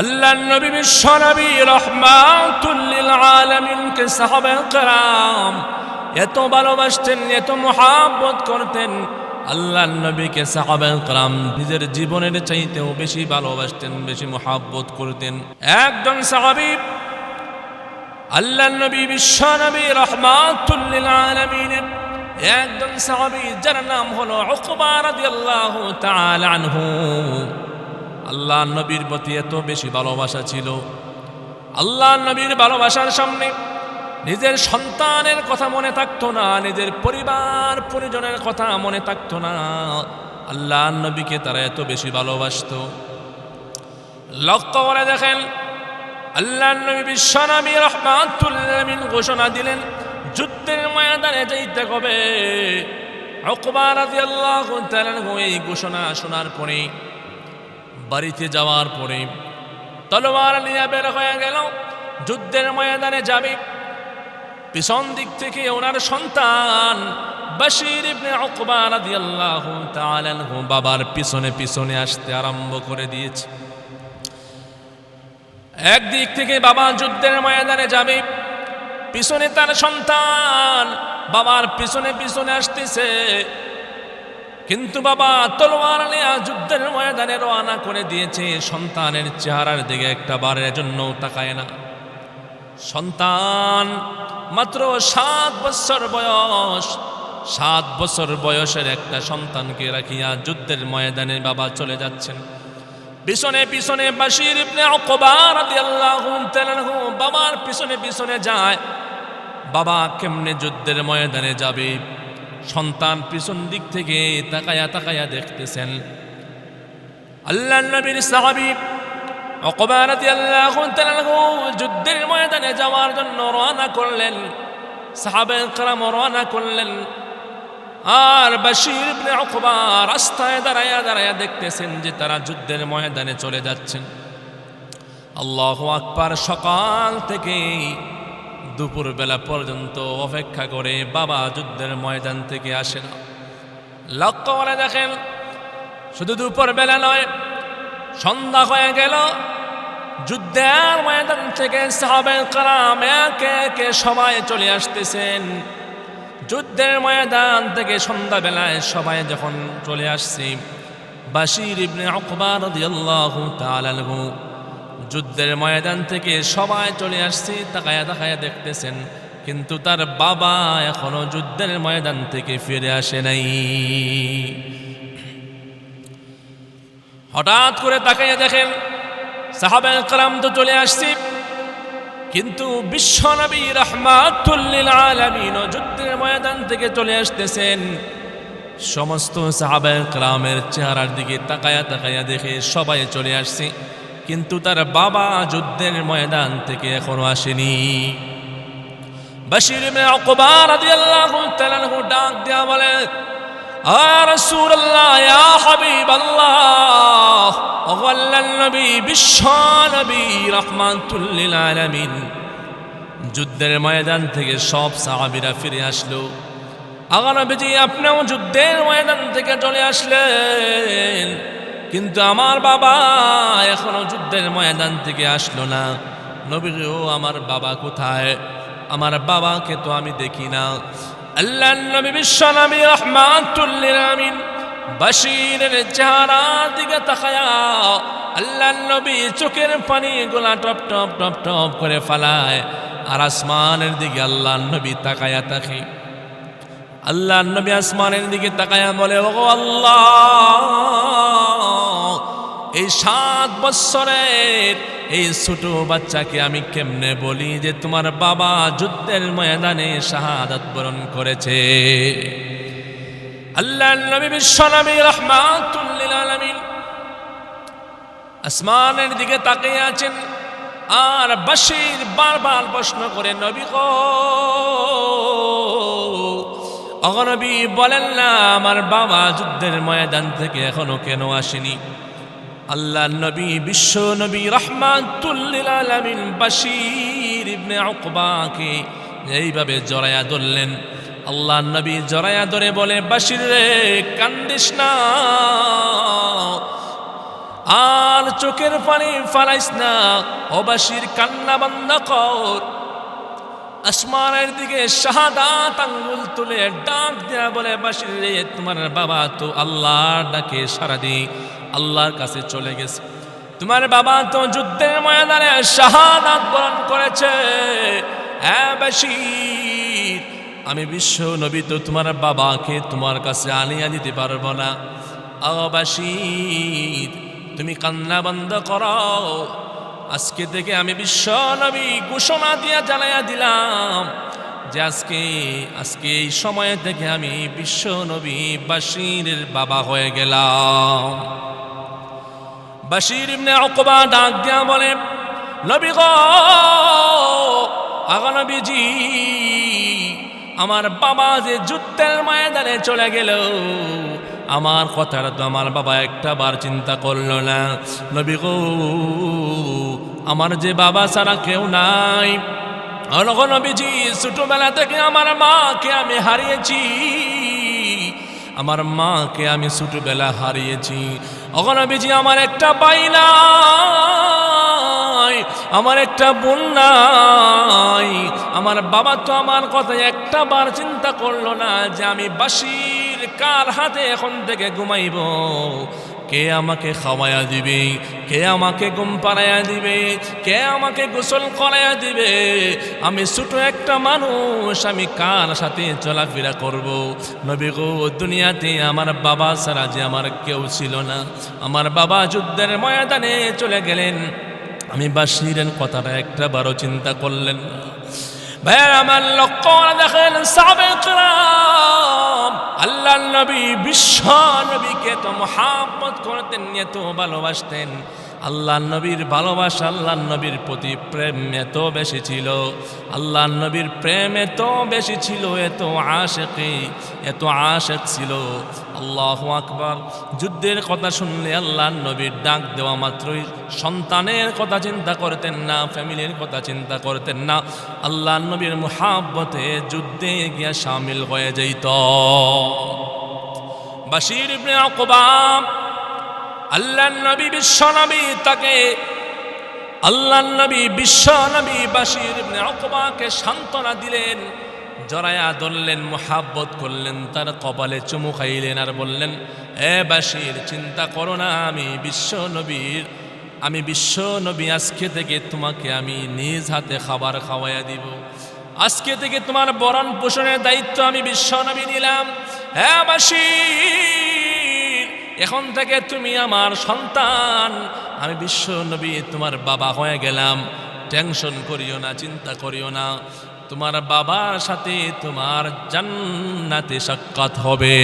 আল্লাহ নবী বিশ্ব নবী রহমাতুল্লিল আলমিনকে সাহাবে কারাম এত ভালোবাসতেন, এত মহাব্বত করতেন। আল্লাহ নবীকে সাহাবে কারাম নিজের জীবনের চাইতেও বেশি ভালোবাসতেন, বেশি মহাব্বত করতেন। একজন সাহাবি আল্লাহ নবী বিশ্ব রহমাতুল্লিল আলমিনের একজন সাহাবি, যার নাম হলো উকবা রাদিয়াল্লাহু তাআলা আনহু। আল্লাহ নবীর প্রতি এত বেশি ভালোবাসা ছিল। আল্লাহ নবীর ভালোবাসার সামনে নিজের সন্তানের কথা মনে থাকতো না, নিজের পরিবার, পরিজনের কথা মনে থাকতো না। আল্লাহ নবীকে তারা এত বেশি ভালোবাসতো। লক্ষ্য করে দেখেন, আল্লাহ নবী বিশ্বনবী রহমাতুল্লামিন ঘোষণা দিলেন, যুদ্ধের ময়দানে যাইতে হবে। অকবার এই ঘোষণা শোনার পরে বাড়িতে যাওয়ার পরে তলোয়ার নিয়ে বের হয়ে গেল, যুদ্ধের ময়দানে যাবে। পিছন দিক থেকে ওনার সন্তান বাশির ইবনে উকবা রাদিয়াল্লাহু তাআলা বাবার পিছনে পিছনে আসতে আরম্ভ করে দিয়েছে। একদিক থেকে বাবা যুদ্ধের ময়দানে যাবে, পিছনে তার সন্তান বাবার পিছনে পিছনে আসতেছে। কিন্তু বাবা তলোয়ার নেয়া যুদ্ধের ময়দানে রওনা করে দিয়েছে। সন্তানের চেহারার দিকে একটা বারের জন্য তাকায় না। সন্তান মাত্র সাত বছর বয়স। সাত বছর বয়সের একটা সন্তানকে রাখিয়া যুদ্ধের ময়দানে বাবা চলে যাচ্ছেন। পিছনে পিছনে বাসির বাবার পিছনে পিছনে যায়। বাবা কেমনে যুদ্ধের ময়দানে যাবে? সন্তান পিছন দিক থেকে তাকায়া তাকায়া দেখতেছেন। আল্লাহ নবীর সাহাবিব অকবারাতি আল্লাহ যুদ্ধের ময়দানে যাওয়ার জন্য রওনা করলেন। সাহাবের কালাম রওনা করলেন। আর বাশির ইবনে উকবা রাস্তায় দাঁড়ায় দাঁড়ায়া দেখতেছেন যে তারা যুদ্ধের ময়দানে চলে যাচ্ছেন। আল্লাহ আকবার সকাল থেকেই দুপুর বেলা পর্যন্ত অপেক্ষা করে বাবা যুদ্ধের ময়দান থেকে আসে না লক্ষ্য করে দেখেন, শুধু দুপুর বেলা নয়, সন্ধ্যা হয়ে গেল। যুদ্ধের ময়দান থেকে সাহাবে কালাম একে একে সবাই চলে আসতেছেন। যুদ্ধের ময়দান থেকে সন্ধ্যাবেলায় সবাই যখন চলে আসছে, বাশির ইবনে উকবা রাদিয়াল্লাহু তাআলা আনহু যুদ্ধের ময়দান থেকে সবাই চলে আসছে, তাকায়া তাকায়া দেখতেছেন। কিন্তু তার বাবা এখনও যুদ্ধের ময়দান থেকে ফিরে আসে নাই। হঠাৎ করে তাকাইয়া দেখেন সাহাবে কালাম তো চলে আসছি। কিন্তু বিশ্বনবী রহমাতুল্লিল আলামিন যুদ্ধের ময়দান থেকে চলে আসতেছেন। সমস্ত সাহাবে কালামের চেহারার দিকে তাকায়া তাকায়া দেখে সবাই চলে আসছে। কিন্তু তার বাবা যুদ্ধের ময়দান থেকে এখনও আসেনি। রাদিয়াল্লাহু তাআলা আনহু ডাক দেয়া বলে, আ রাসূলুল্লাহ বিশ্ব যুদ্ধের ময়দান থেকে সব সাহাবীরা ফিরে আসলো। নবীজি, আপনিও যুদ্ধের ময়দান থেকে চলে আসলেন। কিন্তু আমার বাবা এখনও যুদ্ধের ময়দান থেকে আসলো না। নবীর, ও আমার বাবা কোথায়? আমার বাবাকে তো আমি দেখি না। আল্লাহ নবী বিশ্ব নবী রহমাতুল্লিল আমিন বাশিরের চেহারার দিকে তাকায়া আল্লাহ নবী চোখের পানি গোলা টপ টপ টপ টপ করে ফালায় আর আসমানের দিকে আল্লাহ নবী তাকায়া তাকে আল্লাহ নবী আসমানের দিকে তাকায়া বলে ও আল্লাহ! এই সাত বৎসরের এই ছোট বাচ্চাকে আমি কেমনে বলি যে তোমার বাবা যুদ্ধের ময়দানে শাহাদাত বরণ করেছে? আল্লাহ নবী বিশ্ব নবী রহমাতুল্লিল আসমানের দিকে তাকিয়ে আছেন আর বাশির বারবার প্রশ্ন করে, নবী গো অগনবী বলেন না, আমার বাবা যুদ্ধের ময়দান থেকে এখনও কেন আসেনি? আল্লাহ নবী, বিশ্ব নবী রহমাতুল্লিল আলামিন ইবনে উকবাকে এইভাবে জড়ায়া ধরলেন। আল্লাহ নবী জড়ায়া ধরে বলে, বাশির রে, কান্দিস না। আর চোখের পানি ফালাইস না। অবাসীর কান্না বন্ধ কর। আসমানের দিকে শাহাদাত আঙ্গুল তুলে ডাক দেয়া বলে, বাসির রে তোমার বাবা তো আল্লাহর ডাকে সারা দি আল্লাহর কাছে চলে গেছে। তোমার বাবা তো যুদ্ধের ময়দানে শাহাদাত বরণ করেছে। হ্যাঁ আমি বিশ্ব নবী তো তোমার বাবাকে তোমার কাছে আনিয়া দিতে পারব না। অবাসির তুমি কান্না বন্ধ করো। আজকে থেকে আমি বিশ্ব নবী ঘোষণা দিয়া জানাইয়া দিলাম যে আজকে আজকে এই সময় থেকে আমি বিশ্ব নবী বাসিরের বাবা হয়ে গেলাম। বাসির ইবনে অকবা ডাক দিয়া বলে, নবী গো, আগা নবীজি আমার বাবা যে যুদ্ধের ময়দানে চলে গেল, আমার কথাটা তো আমার বাবা একটা বার চিন্তা করল না। নবী গো, আমার যে বাবা ছাড়া কেউ নাই। নবীজি, ছোটবেলা থেকে আমার মাকে আমি হারিয়েছি। আমার মাকে আমি ছোটবেলা হারিয়েছি। অগনবীজি আমার একটা পাই নাই। আমার একটা বোন নাই। আমার বাবা তো আমার কথা একটা বার চিন্তা করল না যে আমি বাসির কার হাতে এখন থেকে ঘুমাইব। কে আমাকে খাওয়াইয়া দিবে, কে আমাকে ঘুম পাড়াইয়া দিবে, কে আমাকে গোসল করাইয়া দিবে। আমি ছোট একটা মানুষ, আমি কার সাথে চলাফেরা করব? নবী গো, দুনিয়াতে আমার বাবা ছাড়া যে আমার কেউ ছিল না। আমার বাবা যুদ্ধের ময়দানে চলে গেলেন। আমি বাসিরেন কথাটা একটা বারো চিন্তা করলেন ভাইয়ের আমার লক্ষ্য দেখেন সাবেকরাম আল্লাহ নবী, বিশ্ব নবীকে তো মহাব্বত করতেন এত ভালোবাসতেন। আল্লাহ নবীর ভালোবাসা আল্লাহ নবীর প্রতি প্রেম এত বেশি ছিল। আল্লাহ নবীর প্রেম এত বেশি ছিল, এত আশেকে, এত আশেক ছিল। আল্লাহ আকবার। যুদ্ধের কথা শুনলে আল্লাহ নবীর ডাক দেওয়া মাত্রই সন্তানের কথা চিন্তা করতেন না, ফ্যামিলির কথা চিন্তা করতেন না। আল্লাহ নবীর মুহাব্বতে যুদ্ধে গিয়া সামিল হয়ে যাইত। বাসির ইবনে আল্লাহ নবী বিশ্ব নবী তাকে আল্লাহ নবী বিশ্ব নবী বাসির আকবাকে সান্ত্বনা দিলেন জরায়া ধরলেন, মোহাব্বত করলেন, তার কপালে চুমু খাইলেন আর বললেন, এ বাসির চিন্তা করো না, আমি বিশ্ব নবীর, আমি বিশ্ব নবী, আজকে থেকে তোমাকে আমি নিজ হাতে খাবার খাওয়াইয়া দিব। আজকে থেকে তোমার বরণ পোষণের দায়িত্ব আমি বিশ্ব নবী নিলাম। হ্যাঁ বাসির এখন থেকে তুমি আমার সন্তান। আমি বিশ্ব নবী, তোমার বাবা হয়ে গেলাম। টেনশন করিও না, চিন্তা করিও না। তোমার বাবার সাথে তোমার জান্নাতে সাক্ষাৎ হবে।